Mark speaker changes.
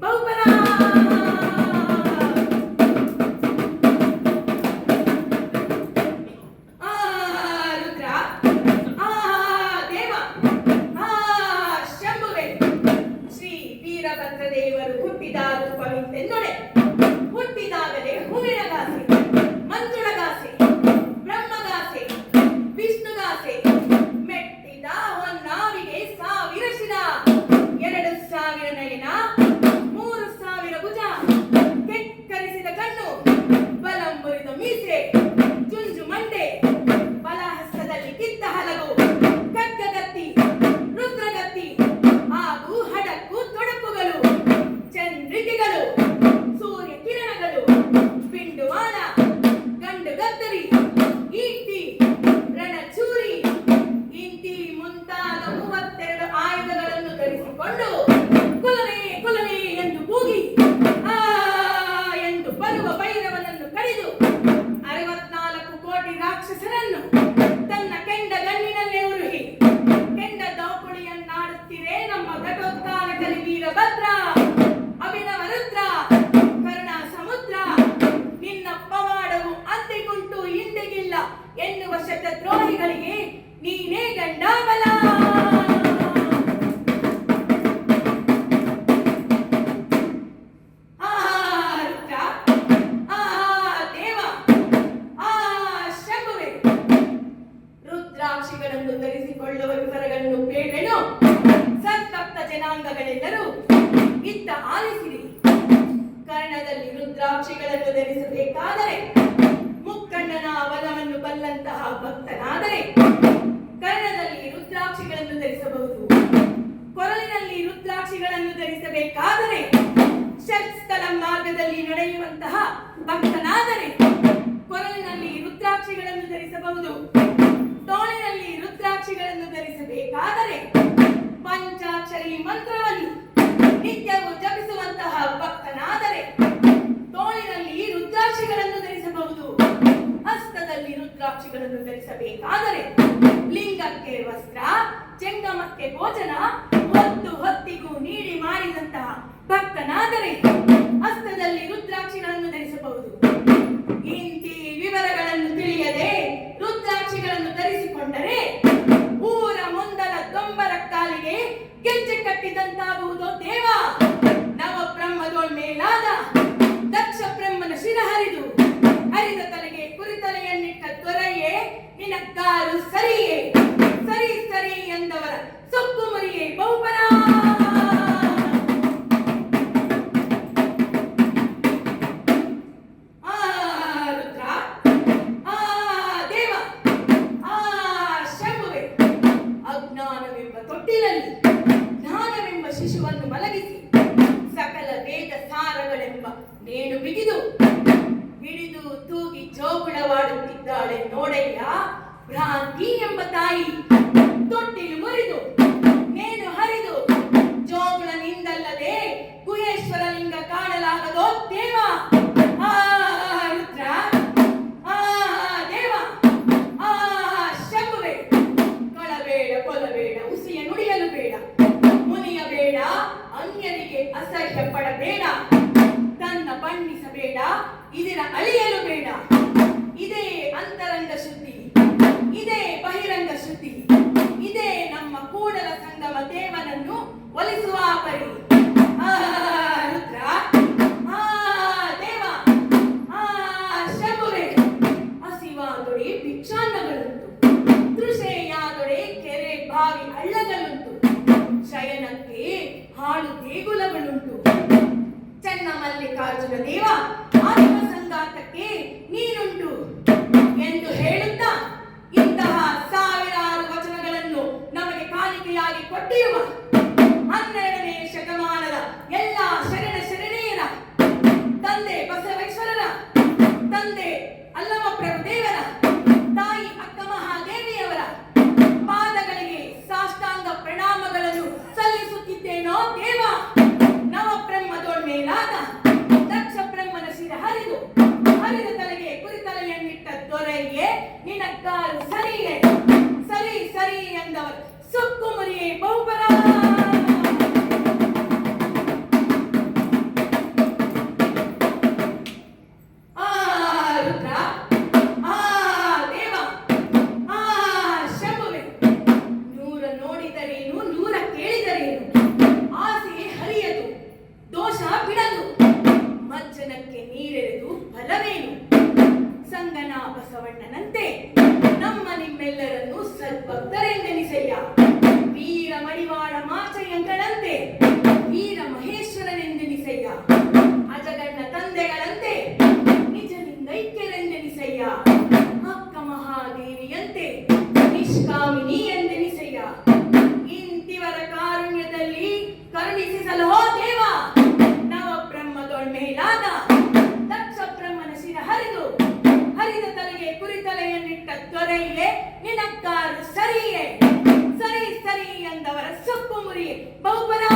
Speaker 1: Boom! ಚಂದ್ರಿಕೆಗಳು ಸೂರ್ಯ ಕಿರಣಗಳು ಪಿಂಡುವಾನ ಗಂಡು ಗದ್ದರಿ ಈಟಿ, ರಣಚೂರಿ, ಇಂತಿ ಮುಂತಾದ ಮೂವತ್ತೆರಡು ಆಯುಧಗಳನ್ನು ಧರಿಸಿಕೊಂಡು ಕುಲವೇ ಕುಲವೇ ಎಂದು ಕೂಗಿ, ಆ, ಎಂದು ಬರುವ ಭೈರವನನ್ನು ಕಡಿದು ಅರವತ್ನಾಲ್ಕು ಕೋಟಿ ರಾಕ್ಷಸರನ್ನು ತನ್ನ ಕೆಂಡ ಗಣ್ಣಿನಲ್ಲೇ ಉರುಹಿ, ಕೆಂಡ ದೌಪುಳಿಯನ್ನಾಡುತ್ತಿರೇ ನಮ್ಮ ಘಟೋತ್ಕಾರಕಲಿ ವೀರಭದ್ರ. ರುದ್ರಾಕ್ಷಿಗಳನ್ನು ಧರಿಸಿಕೊಳ್ಳುವ ವಿವರಗಳನ್ನು ಬೇಡೇನು ಸಂತಪ್ತ ಜನಾಂಗಗಳೆಲ್ಲರೂ ಇತ್ತ ಆಲಿಸಿರಿ. ಕರ್ಣದಲ್ಲಿ ರುದ್ರಾಕ್ಷಿಗಳನ್ನು ಧರಿಸಬೇಕಾದರೆ ಮುಕ್ಕಣ್ಣನ ಅವಲವನ್ನು ಬಲ್ಲಂತಹ ಭಕ್ತನಾದರೆ ಕರ್ಣದಲ್ಲಿ ರುದ್ರಾಕ್ಷಿಗಳನ್ನು ಧರಿಸಬಹುದು. ಕೊರಲಿನಲ್ಲಿ ರುದ್ರಾಕ್ಷಿಗಳನ್ನು ಧರಿಸಬೇಕಾದರೆ ಷಟ್ಸ್ಥಲ ಮಾರ್ಗದಲ್ಲಿ ನಡೆಯುವಂತಹ ಭಕ್ತನಾದರೆ ಕೊರಲಿನಲ್ಲಿ ರುದ್ರಾಕ್ಷಿಗಳನ್ನು ಧರಿಸಬಹುದು. ಧರಿಸಬೇಕಾದರೆ ಪಂಚಾಕ್ಷರಿ ಮಂತ್ರವನ್ನು ನಿತ್ಯವೂ ಜಪಿಸುವಂತಹ ಭಕ್ತನಾದರೆ ತೋಳಿನಲ್ಲಿ ರುದ್ರಾಕ್ಷಿಗಳನ್ನು ಧರಿಸಬಹುದು. ಹಸ್ತದಲ್ಲಿ ರುದ್ರಾಕ್ಷಿಗಳನ್ನು ಧರಿಸಬೇಕಾದರೆ ಲಿಂಗಕ್ಕೆ ವಸ್ತ್ರ, ಜಂಗಮಕ್ಕೆ ಭೋಜನ ಹೊತ್ತು ಹೊತ್ತಿಗೂ ನೀಡಿ ಮಾಡಿದಂತಹ ಭಕ್ತನಾದರೆ ಅಜ್ಞಾನವೆಂಬ ಜ್ಞಾನವೆಂಬ ಶಿಶುವನ್ನು ಮಲಗಿಸಿ ಸಕಲ ವೇದ ಸಾರಗಳೆಂಬ ನೇಣು ಬಿಗಿದು ಹಿಡಿದು ತೂಗಿ ಜೋಗುಳವಾಡುತ್ತಿದ್ದಾಳೆ ನೋಡಯ್ಯ ಭ್ರಾಂತಿ ಎಂಬ ತಾಯಿ. ಮದೇವನನ್ನು ಒಲಿಸುವ ಪರಿ. ರುದ್ರ. ಆ, ದೇವ. ಆ ಶಂಭುವೆ ಹಸಿವಾದೊಡೆ ಭಿಕ್ಷಾನ್ನಗಳುಂಟು. ದೊಡೆ ಕೆರೆ ಬಾವಿ ಹಳ್ಳಗಳುಂಟು. ಶಯನಕ್ಕೆ ಹಾಳು ದೇಗುಲಗಳುಂಟು. ಚೆನ್ನಮಲ್ಲಿಕಾರ್ಜುನ ದೇವ ಬಿಡದು. ಮಜ್ಜನಕ್ಕೆ ನೀರೆರೆದು ಫಲವೇನು ಸಂಗನ ಬಸವಣ್ಣನಂತೆ ನಮ್ಮ ನಿಮ್ಮೆಲ್ಲರನ್ನು ಸದ್ಭಕ್ತ ತೊರೆಯೇ ನಿನಕ್ಕಾರು ಸರಿಯೇ ಸರಿ ಸರಿ ಎಂದವರ ಸೊಪ್ಪು ಮುರಿ ಬಹುಪರಾ